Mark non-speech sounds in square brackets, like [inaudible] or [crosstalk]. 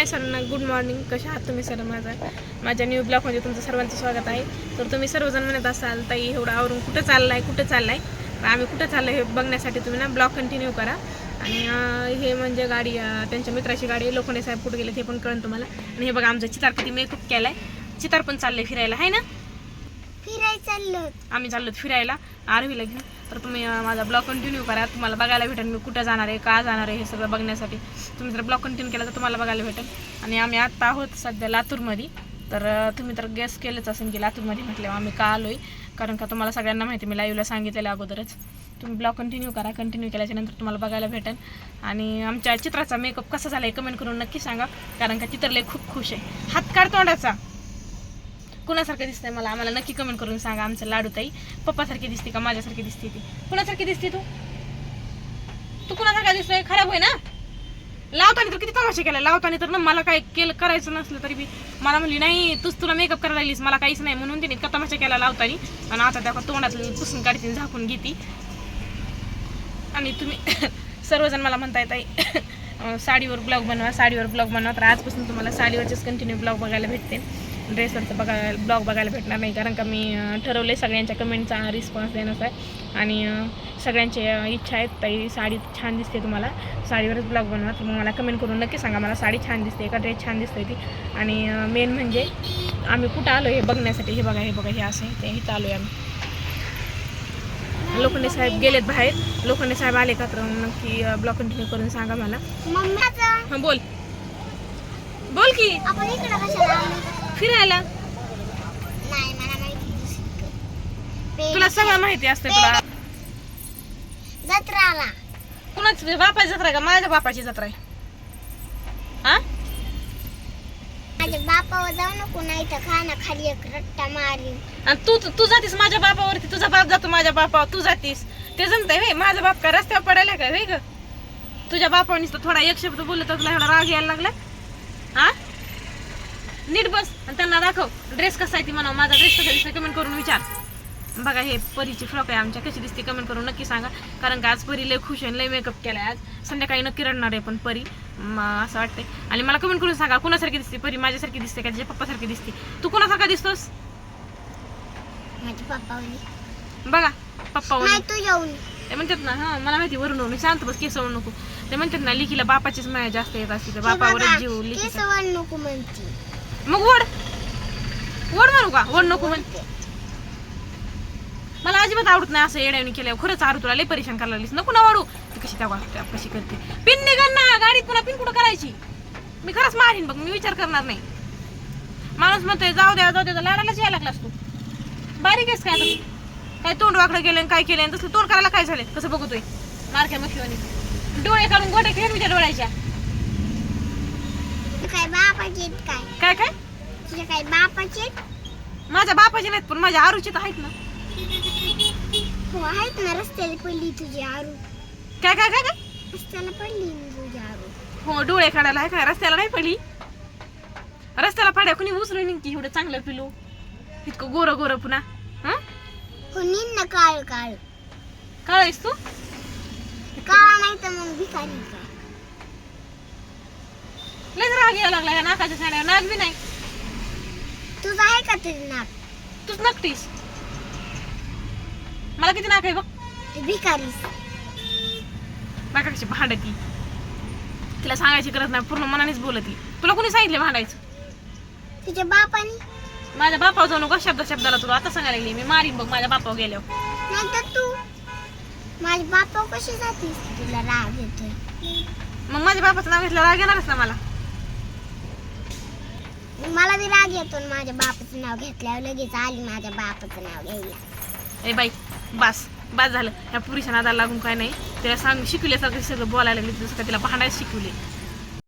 हाय सरांना good morning कशा आहात तुम्ही सर? माझा माझ्या न्यू ब्लॉगमध्ये तुमचं सर्वांचं स्वागत आहे. तर तुम्ही सर्वजण म्हणत असाल ताई एवढं आवरून कुठं चाललं आहे कुठं चाललं आहे आम्ही कुठं चाललं हे बघण्यासाठी तुम्ही ना ब्लॉग कंटिन्यू करा. आणि हे म्हणजे गाडी त्यांच्या मित्राची गाडी आहे लोखंडे साहेब कुठे गेले ते पण कळन तुम्हाला. आणि हे बघा आमचं चितार किती मेकअप केला आहे चितार पण चाललंय फिरायला आहे ना? चाललो आम्ही चाललो फिरायला. आरवीला घेऊन. तर तुम्ही माझा ब्लॉग कंटिन्यू करा. तुम्हाला बघायला भेटेल मी कुठं जाणार आहे का जाणार आहे हे सगळं बघण्यासाठी. तुम्ही जर ब्लॉग कंटिन्यू केला तर तुम्हाला बघायला भेटेल. आणि आम्ही आत्ता आहोत सध्या लातूरमध्ये. तर तुम्ही तर गेस केलंच असेल की लातूरमध्ये म्हटल्यावर आम्ही का आलो आहे कारण का तुम्हाला सगळ्यांना माहिती मी लाईव्हला सांगितलेलं अगोदरच. तुम्ही ब्लॉग कंटिन्यू करा. कंटिन्यू केल्याच्यानंतर तुम्हाला बघायला भेटेल. आणि आमच्या चित्राचा मेकअप कसा झाला आहे कमेंट करून नक्की सांगा. कारण का चित्र खूप खुश आहे. हात काढ तोंडाचा. कुणासारखं दिसतंय मला? आम्हाला नक्की कमेंट करून सांगा. आमचं लाडू ताई पप्पासारखी दिसते का माझ्यासारखी दिसते ती? कुणासारखी दिसते तू? तू कुणासारखा दिसतोय? खराब होय ना? लावताना तर किती तमाशा केला लावताना तर ना मला काय केलं करायचं नसलं तरी बी. मला म्हणली नाही तूच तुला मेकअप करायला लागलीस. मला काहीच नाही. म्हणून तिने इतका तमाशा केला लावताना. आणि आता त्या तोंडात पुसून काढते झाकून घेते. आणि तुम्ही [coughs] सर्वजण मला म्हणताय ताई [coughs] साडीवर ब्लॉग बनवा साडीवर ब्लॉग बनवा. तर आजपासून तुम्हाला साडीवरचेच कंटिन्यू ब्लॉग बघायला भेटते ड्रेसवरचं बघायला ब्लॉग बघायला भेटणार नाही. कारण का मी ठरवले सगळ्यांच्या कमेंटचा रिस्पॉन्स देण्याचा. आहे आणि सगळ्यांची इच्छा आहेत. ताई साडी छान दिसते तुम्हाला. साडीवरच ब्लॉग बनवा. तर मग मला कमेंट करून नक्की सांगा. मला साडी छान दिसते का? ड्रेस छान दिसते ती. आणि मेन म्हणजे आम्ही कुठं आलो हे बघण्यासाठी. हे बघा हे बघा हे असं ते इथं आलो आहे आम्ही. लोखंडे साहेब गेलेत बाहेर. लोखंडे साहेब आले का? तर नक्की ब्लॉग कंटिन्यू करून सांगा मला. हां बोल. बोल की. फिरायला? नाही मला माहिती दुसरीकडे. तुला सगळं माहिती असतं तुला. जत्राला. कुणाची बापाची जत्रा आहे का माझ्या बापाची जत्रा आहे? हा? माझ्या बापावर जाऊ नको नाही तर खाना खाली एक रट्टा मारी आणि तू तू जातीस माझ्या बापावरती तुझा बाप जातो माझ्या बापावर तू जातीस. ते जमतंय व्हय माझा बाप का रस्त्यावर पडायला काय व्हय ग? तुझ्या बापावर नुसतं थोडा एक शब्द बोललं तर तुला एवढा राग यायला लागला? हा? नीट बस आणि त्यांना दाखव. ड्रेस कसा आहे ती म्हणा माझा ड्रेस कसा दिसतो कमेंट करून विचार. बघा हे परीची फ्रॉक आहे. आमच्या कशी दिसते कमेंट करून नक्की सांगा. कारण का आज परी लय खुश आहे लय मेकअप केलाय आज. संध्याकाळी नक्की रडणार आहे पण परी. म, असं वाटतंय. आणि मला कमेंट करून सांगा कुणासारखी दिसते परी? माझ्यासारखी दिसते का? तिच्या पप्पासारखी दिसते. तू कुणासारखा दिसतोस? बघा पप्पा तू म्हणतात ना हा मला माहिती वरून वरून शांत बस केस नको. ते म्हणतात ना लिखीला बापाचीच माया जास्त येत असते तर बापावरच जीव वर नको म्हणती. मग वड. वड म्हणू का? वड नको म्हण. मला अजिबात आवडत नाही असं येड्याने केल्यावर. खरंच आरू तुला लय परेशान करायला लागलीस. नको ना वाढू ती कशी त्या त्या कशी करते. पिन निघण ना. गाडीत पुन्हा पिन कुठं करायची? मी खरंच मारीन बघ. मी विचार करणार नाही. माणूस म्हणतोय जाऊ द्या जाऊ द्या लाडालाच यायला लागलास तू. बारीक आहेस काय काय तोंड वाकडं केलं आणि काय केलं तसं तसलं तोंड करायला काय झालं? कसं बघतोय? मारक्या मशिवानी. डोळे काढून गोटे खेळ विचार डोळ्याच्या. बापाचे आहेत काय? काय काय? तुझ्या काय बापाचे आहेत? माझ्या बापाचे नाहीत पण माझ्या आरूचे तर आहेत ना. हो आहेत ना रस्त्याला पडली तुझी आरू. काय काय काय काय? रस्त्याला पडली ना तुझी आरू. हो डोळे काढायला आहे काय? रस्त्याला नाही पडली? रस्त्याला पड्या कुणी उचलून निघती एवढं चांगलं पिलू? इतकं गोरं गोरं पुन्हा हं? हो निन्न काळ काळ. कळायस तू? काळा नाही तर मग भिकारी काय लयच राग यायला लागला या नाकाच्या साड्या नाक बी नाही. तुझं आहे का तुझं नाक? तूच नकटीस. मला किती नाक आहे बघ. तू भिकारीस. बाका कशी भांडती. तिला सांगायची गरज नाही पूर्ण मनानेच बोलती. तुला कोणी सांगितले भांडायचं? तुझ्या बापाने? माझ्या बापावर जाऊ नको शब्द शब्दाला तुला आता सांगायला लागली. मी मारीन बघ माझ्या बापावर गेल्यावर. नाही तर तू माझ्या बापा कशी जातीस? तुला राग येतोय. मग माझ्या बापाचं नाव घेतलं राग येणारच ना मला. मला बी राग येतो ना माझ्या बापाचं नाव घेतल्यावर लगेच आली माझ्या बापाचं नाव घ्यायला. ए बाई बस बस झालं. ह्या पुरीच्या नादाला लागून काय नाही. त्याला सांग शिकवल्यासारखं सगळं बोलायला मी जसं का तिला भांडायला शिकवले.